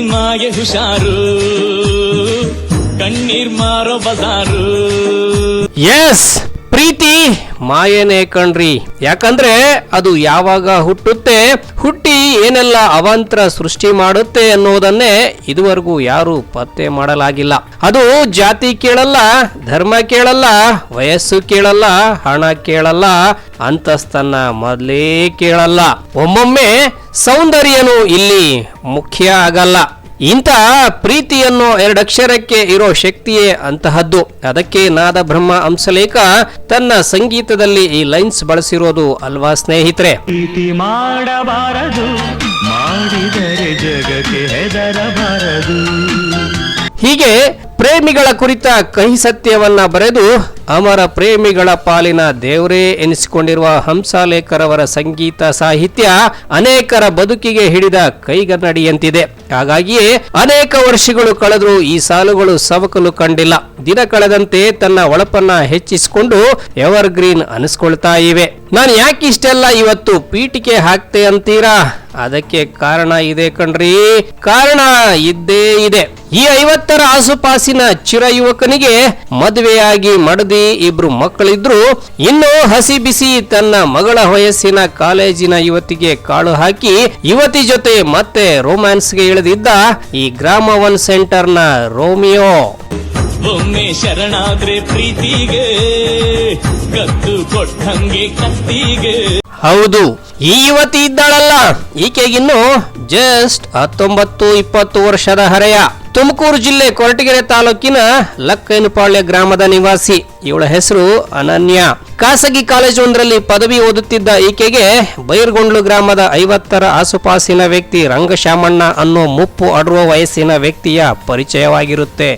ಮಾಗೆ ಹುಷಾರು ಕಣ್ಣೀರ್ ಮಾರೋ ಬಜಾರು. ಎಸ್ ಪ್ರೀತಿ ಮಾಯನೇ ಕಣ್ರಿ. ಯಾಕಂದ್ರೆ ಅದು ಯಾವಾಗ ಹುಟ್ಟುತ್ತೆ, ಹುಟ್ಟಿ ಏನೆಲ್ಲ ಅವಾಂತರ ಸೃಷ್ಟಿ ಮಾಡುತ್ತೆ ಅನ್ನೋದನ್ನೇ ಇದುವರೆಗೂ ಯಾರು ಪತ್ತೆ ಮಾಡಲಾಗಿಲ್ಲ. ಅದು ಜಾತಿ ಕೇಳಲ್ಲ, ಧರ್ಮ ಕೇಳಲ್ಲ, ವಯಸ್ಸು ಕೇಳಲ್ಲ, ಹಣ ಕೇಳಲ್ಲ, ಅಂತಸ್ತನ್ನ ಮೊದಲೇ ಕೇಳಲ್ಲ. ಒಮ್ಮೊಮ್ಮೆ ಸೌಂದರ್ಯನು ಇಲ್ಲಿ ಮುಖ್ಯ ಆಗಲ್ಲ. ಇಂಥ ಪ್ರೀತಿಯನ್ನು ಎರಡಕ್ಷರಕ್ಕೆ ಇರೋ ಶಕ್ತಿಯೇ ಅಂತಹದ್ದು. ಅದಕ್ಕೆ ನಾದ ಬ್ರಹ್ಮ ಅಂಸಲೇಖ ತನ್ನ ಸಂಗೀತದಲ್ಲಿ ಈ ಲೈನ್ಸ್ ಬಳಸಿರೋದು ಅಲ್ವಾ ಸ್ನೇಹಿತರೆ? ಪ್ರೀತಿ ಮಾಡಬಾರದು ಮಾಡಿದರೆ ಜಗಕ್ಕೆ ಹೆದರಬಾರದು. ಹೀಗೆ ಪ್ರೇಮಿಗಳ ಕುರಿತ ಕಹಿ ಸತ್ಯವನ್ನ ಬರೆದು ಅಮರ ಪ್ರೇಮಿಗಳ ಪಾಲಿನ ದೇವರೇ ಎನಿಸಿಕೊಂಡಿರುವ ಹಂಸಾಲೇಖರವರ ಸಂಗೀತ ಸಾಹಿತ್ಯ ಅನೇಕರ ಬದುಕಿಗೆ ಹಿಡಿದ ಕೈಗನ್ನಡಿಯಂತಿದೆ. ಹಾಗಾಗಿಯೇ ಅನೇಕ ವರ್ಷಗಳು ಕಳೆದರೂ ಈ ಸಾಲುಗಳು ಸವಕಲು ಕಂಡಿಲ್ಲ. ದಿನ ಕಳೆದಂತೆ ತನ್ನ ಒಳಪನ್ನ ಹೆಚ್ಚಿಸಿಕೊಂಡು ಎವರ್ ಗ್ರೀನ್ ಅನಿಸ್ಕೊಳ್ತಾ ಇವೆ. ನಾನು ಯಾಕೆ ಇಷ್ಟೆಲ್ಲ ಇವತ್ತು ಪೀಠಿಕೆ ಹಾಕ್ತೆ ಅಂತೀರಾ? ಅದಕ್ಕೆ ಕಾರಣ ಇದೆ ಕಣ್ರಿ. ಕಾರಣ ಇದ್ದೇ ಇದೆ. ಈ ಐವತ್ತರ ಆಸುಪಾಸಿನ ಚಿರ ಯುವಕನಿಗೆ ಮದುವೆಯಾಗಿ ಮಡದಿ ಇಬ್ರು ಮಕ್ಕಳಿದ್ರು. ಇನ್ನು ಹಸಿ ಬಿಸಿ ತನ್ನ ಮಗಳ ವಯಸ್ಸಿನ ಕಾಲೇಜಿನ ಯುವತಿಗೆ ಕಾಳು ಹಾಕಿ ಯುವತಿ ಜೊತೆ ಮತ್ತೆ ರೋಮ್ಯಾನ್ಸ್ಗೆ ಇಳಿದಿದ್ದ ಈ ಗ್ರಾಮ ಒನ್ ಸೆಂಟರ್ನ ರೋಮಿಯೋ. ಒಮ್ಮೆ ಶರಣಾದ್ರೆ ಪ್ರೀತಿಗೆ ಕತ್ತು ಕೊಟ್ಟಂಗೆ ಕತ್ತಿಗೆ. ಹೌದು, ಈ ಯುವತಿ ಇದ್ದಾಳಲ್ಲ. ಈಕೆಗಿನ್ನು ಜಸ್ಟ್ ಹತ್ತೊಂಬತ್ತು ಇಪ್ಪತ್ತು ವರ್ಷದ ಹರೆಯ ತುಮಕೂರು ಜಿಲ್ಲೆ ಕೊರಟಗೆರೆ ತಾಲೂಕಿನ ಲಕ್ಕೈನಪಾಳ್ಯ ಗ್ರಾಮದ ನಿವಾಸಿ. ಇವಳ ಹೆಸರು ಅನನ್ಯ. ಖಾಸಗಿ ಕಾಲೇಜೊಂದರಲ್ಲಿ ಪದವಿ ಓದುತ್ತಿದ್ದ ಈಕೆಗೆ ಬೈರ್ಗೊಂಡ್ಲು ಗ್ರಾಮದ ಐವತ್ತರ ಆಸುಪಾಸಿನ ವ್ಯಕ್ತಿ ರಂಗಶಾಮಣ್ಣ ಅನ್ನೋ ಮುಪ್ಪು ಅಡುವ ವಯಸ್ಸಿನ ವ್ಯಕ್ತಿಯ ಪರಿಚಯವಾಗಿರುತ್ತೆ.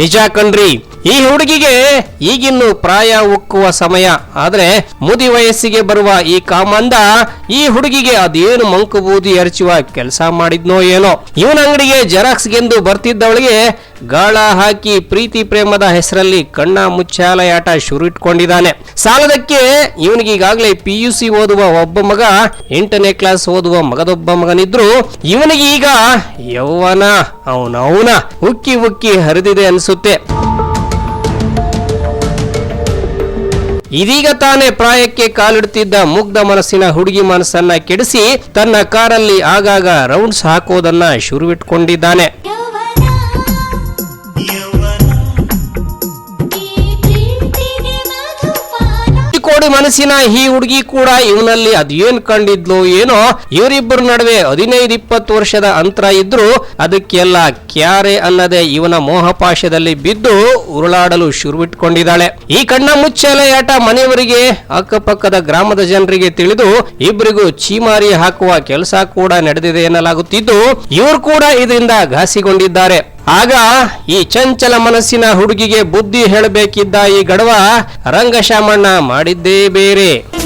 निजा कंड्री ಈ ಹುಡುಗಿಗೆ ಈಗಿನ್ನು ಪ್ರಾಯ ಉಕ್ಕುವ ಸಮಯ. ಆದ್ರೆ ಮುದಿ ವಯಸ್ಸಿಗೆ ಬರುವ ಈ ಕಾಮಂದ ಈ ಹುಡುಗಿಗೆ ಅದೇನು ಮಂಕು ಬೂದಿ ಎರಚುವ ಕೆಲಸ ಮಾಡಿದ್ನೋ ಏನೋ. ಇವನ ಅಂಗಡಿಗೆ ಜೆರಾಕ್ಸ್ಗೆಂದು ಬರ್ತಿದ್ದವಳಿಗೆ ಗಾಳ ಹಾಕಿ ಪ್ರೀತಿ ಪ್ರೇಮದ ಹೆಸರಲ್ಲಿ ಕಣ್ಣ ಮುಚ್ಚಾಲಯಾಟ ಶುರು ಇಟ್ಕೊಂಡಿದ್ದಾನೆ ಸಾಲದಕ್ಕೆ ಇವನಿಗೀಗಾಗಲೇ ಪಿ ಯು ಸಿ ಓದುವ ಒಬ್ಬ ಮಗ, ಎಂಟನೇ ಕ್ಲಾಸ್ ಓದುವ ಮಗದೊಬ್ಬ ಮಗನಿದ್ರು. ಇವನಿಗೆ ಈಗ ಯೌವನ ಅವನವನ ಉಕ್ಕಿ ಉಕ್ಕಿ ಹರಿದಿದೆ ಅನಿಸುತ್ತೆ. ಇದೀಗ ತಾನೇ ಪ್ರಾಯಕ್ಕೆ ಕಾಲಿಡುತ್ತಿದ್ದ ಮುಗ್ಧ ಮನಸ್ಸಿನ ಹುಡುಗಿ ಮನಸ್ಸನ್ನ ಕೆಡಿಸಿ ತನ್ನ ಕಾರಲ್ಲಿ ಆಗಾಗ ರೌಂಡ್ಸ್ ಹಾಕೋದನ್ನ ಶುರುವಿಟ್ಕೊಂಡಿದ್ದಾನೆ. ಮನಸ್ಸಿನ ಈ ಹುಡುಗಿ ಕೂಡ ಇವನಲ್ಲಿ ಅದೇನ್ ಕಂಡಿದ್ಲು, ಏನೋ ಇವರಿಬ್ಬರ ನಡುವೆ ಹದಿನೈದು ಇಪ್ಪತ್ತು ವರ್ಷದ ಅಂತರ ಇದ್ರು ಅದಕ್ಕೆಲ್ಲ ಕ್ಯಾರೆ ಅನ್ನದೆ ಇವನ ಮೋಹಪಾಶದಲ್ಲಿ ಬಿದ್ದು ಉರುಳಾಡಲು ಶುರುವಿಟ್ಕೊಂಡಿದ್ದಾಳೆ. ಈ ಕಣ್ಣ ಮುಚ್ಚಲೆಯಾಟ ಮನೆಯವರಿಗೆ, ಅಕ್ಕಪಕ್ಕದ ಗ್ರಾಮದ ಜನರಿಗೆ ತಿಳಿದು ಇಬ್ಬರಿಗೂ ಚೀಮಾರಿ ಹಾಕುವ ಕೆಲಸ ಕೂಡ ನಡೆದಿದೆ ಎನ್ನಲಾಗುತ್ತಿದ್ದು, ಇವರು ಕೂಡ ಇದರಿಂದ ಘಾಸಿಗೊಂಡಿದ್ದಾರೆ. ಆಗ ಈ ಚಂಚಲ ಮನಸ್ಸಿನ ಹುಡುಗಿಗೆ ಬುದ್ಧಿ ಹೇಳಬೇಕಿದ್ದ ಈ ಗಡವ ರಂಗಶಾಮಣ್ಣ ಮಾಡಿದ್ದೇ ಬೇರೆ.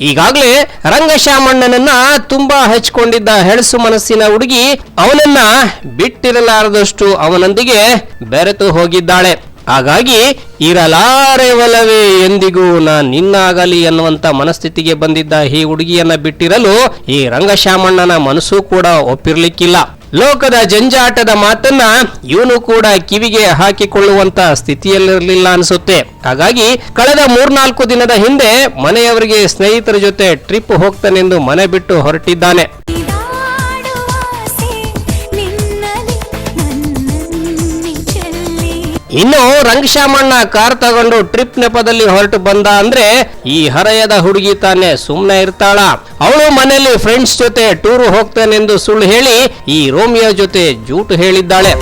ಈಗಾಗಲೇ ರಂಗಶ್ಯಾಮಣ್ಣನನ್ನ ತುಂಬಾ ಹಚ್ಕೊಂಡಿದ್ದ ಹೆಳಸು ಮನಸ್ಸಿನ ಹುಡುಗಿ ಅವನನ್ನ ಬಿಟ್ಟಿರಲಾರದಷ್ಟು ಅವನೊಂದಿಗೆ ಬೆರೆತು ಹೋಗಿದ್ದಾಳೆ. ಹಾಗಾಗಿ ಇರಲಾರೆ ಒಲವೇ ಎಂದಿಗೂ ನಾ ನಿನ್ನಾಗಲಿ ಎನ್ನುವಂತ ಮನಸ್ಥಿತಿಗೆ ಬಂದಿದ್ದ ಈ ಹುಡುಗಿಯನ್ನ ಬಿಟ್ಟಿರಲು ಈ ರಂಗಶ್ಯಾಮಣ್ಣನ ಮನಸ್ಸು ಕೂಡ ಒಪ್ಪಿರ್ಲಿಕ್ಕಿಲ್ಲ. ಲೋಕದ ಜಂಜಾಟದ ಮಾತನ್ನ ಇವನು ಕೂಡ ಕಿವಿಗೆ ಹಾಕಿಕೊಳ್ಳುವಂತ ಸ್ಥಿತಿಯಲ್ಲಿರಲಿಲ್ಲ ಅನಿಸುತ್ತೆ. ಹಾಗಾಗಿ ಕಳೆದ ಮೂರ್ನಾಲ್ಕು ದಿನದ ಹಿಂದೆ ಮನೆಯವರಿಗೆ ಸ್ನೇಹಿತರ ಜೊತೆ ಟ್ರಿಪ್ ಹೋಗ್ತಾನೆಂದು ಮನೆ ಬಿಟ್ಟು ಹೊರಟಿದ್ದಾನೆ. ಇನ್ನು ರಂಗಶಾಮಣ್ಣ ಕಾರ್ ತಗೊಂಡು ಟ್ರಿಪ್ ನೆಪದಲ್ಲಿ ಹೊರಟು ಬಂದ ಅಂದ್ರೆ ಈ ಹರೆಯದ ಹುಡುಗಿ ತಾನೇ ಸುಮ್ಮನೆ ಇರ್ತಾಳ. ಅವಳು ಮನೆಯಲ್ಲಿ ಫ್ರೆಂಡ್ಸ್ ಜೊತೆ ಟೂರ್ ಹೋಗ್ತೇನೆಂದು ಸುಳ್ಳು ಹೇಳಿ ಈ ರೋಮಿಯೋ ಜೊತೆ ಜೂಟು ಹೇಳಿದ್ದಾಳೆ.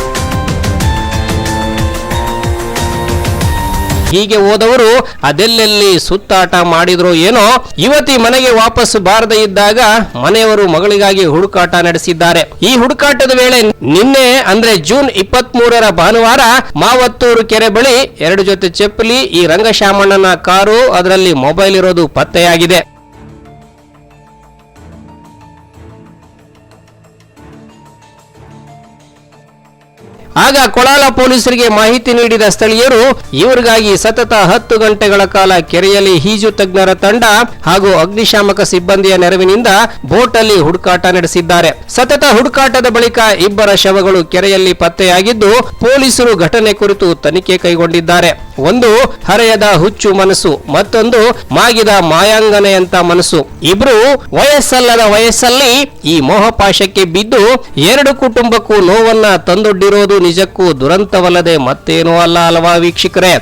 ಹೀಗೆ ಹೋದವರು, ಅದೆಲ್ಲೆಲ್ಲಿ ಸುತ್ತಾಟ ಮಾಡಿದ್ರು ಏನೋ, ಯುವತಿ ಮನೆಗೆ ವಾಪಸ್ ಬಾರದೆ ಇದ್ದಾಗ ಮನೆಯವರು ಮಗಳಿಗಾಗಿ ಹುಡುಕಾಟ ನಡೆಸಿದ್ದಾರೆ. ಈ ಹುಡುಕಾಟದ ವೇಳೆ ನಿನ್ನೆ, ಅಂದ್ರೆ ಜೂನ್ ಇಪ್ಪತ್ತ್ ಮೂರರ ಭಾನುವಾರ, ಮಾವತ್ತೂರು ಕೆರೆ ಬಳಿ ಎರಡು ಜೊತೆ ಚಪ್ಪಲಿ, ಈ ರಂಗಶಾಮಣ್ಣನ ಕಾರು, ಅದರಲ್ಲಿ ಮೊಬೈಲ್ ಇರೋದು ಪತ್ತೆಯಾಗಿದೆ. ಆಗ ಕೊಳಾಲ ಪೊಲೀಸರಿಗೆ ಮಾಹಿತಿ ನೀಡಿದ ಸ್ಥಳೀಯರು, ಇವರಿಗಾಗಿ ಸತತ ಹತ್ತು ಗಂಟೆಗಳ ಕಾಲ ಕೆರೆಯಲ್ಲಿ ಈಜು ತಜ್ಞರ ತಂಡ ಹಾಗೂ ಅಗ್ನಿಶಾಮಕ ಸಿಬ್ಬಂದಿಯ ನೆರವಿನಿಂದ ಬೋಟ್ ಅಲ್ಲಿ ಹುಡುಕಾಟ ನಡೆಸಿದ್ದಾರೆ. ಸತತ ಹುಡುಕಾಟದ ಬಳಿಕ ಇಬ್ಬರ ಶವಗಳು ಕೆರೆಯಲ್ಲಿ ಪತ್ತೆಯಾಗಿದ್ದು, ಪೊಲೀಸರು ಘಟನೆ ಕುರಿತು ತನಿಖೆ ಕೈಗೊಂಡಿದ್ದಾರೆ. ಒಂದು, ಹರೆಯದ ಹುಚ್ಚು ಮನಸ್ಸು, ಮತ್ತೊಂದು, ಮಾಗಿದ ಮಾಯಾಂಗನೆಯಂತ ಮನಸ್ಸು. ಇಬ್ರು ವಯಸ್ಸಲ್ಲದ ವಯಸ್ಸಲ್ಲಿ ಈ ಮೋಹಪಾಶಕ್ಕೆ ಬಿದ್ದು ಎರಡು ಕುಟುಂಬಕ್ಕೂ ನೋವನ್ನ ತಂದೊಡ್ಡಿರೋದು ನಿಜಕ್ಕೂ ದುರಂತವಲ್ಲದೆ ಮತ್ತೇನೂ ಅಲ್ಲ ಅಲ್ವಾ ವೀಕ್ಷಕರೇ?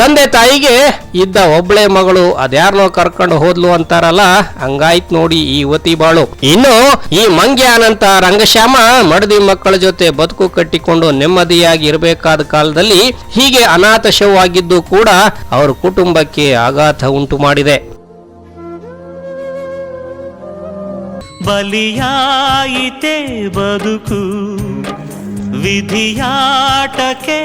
ತಂದೆ ತಾಯಿಗೆ ಇದ್ದ ಒಬ್ಳೆ ಮಗಳು ಅದ್ಯಾರನೋ ಕರ್ಕೊಂಡು ಹೋದ್ಲು ಅಂತಾರಲ್ಲ, ಹಂಗಾಯ್ತ್ ನೋಡಿ ಈ ಯುವತಿ ಬಾಳು. ಇನ್ನು ಈ ಮಂಗ್ಯಾನಂತ ರಂಗಶ್ಯಾಮ ಮಡದಿ ಮಕ್ಕಳ ಜೊತೆ ಬದುಕು ಕಟ್ಟಿಕೊಂಡು ನೆಮ್ಮದಿಯಾಗಿ ಇರಬೇಕಾದ ಕಾಲದಲ್ಲಿ ಹೀಗೆ ಅನಾಥ ಶವವಾಗಿದ್ದು ಕೂಡ ಅವ್ರ ಕುಟುಂಬಕ್ಕೆ ಆಘಾತ ಉಂಟು ಮಾಡಿದೆ. ಬಲಿಯಾಯಿತೆ ಬದುಕು ವಿಧಿಯಾಟಕ್ಕೆ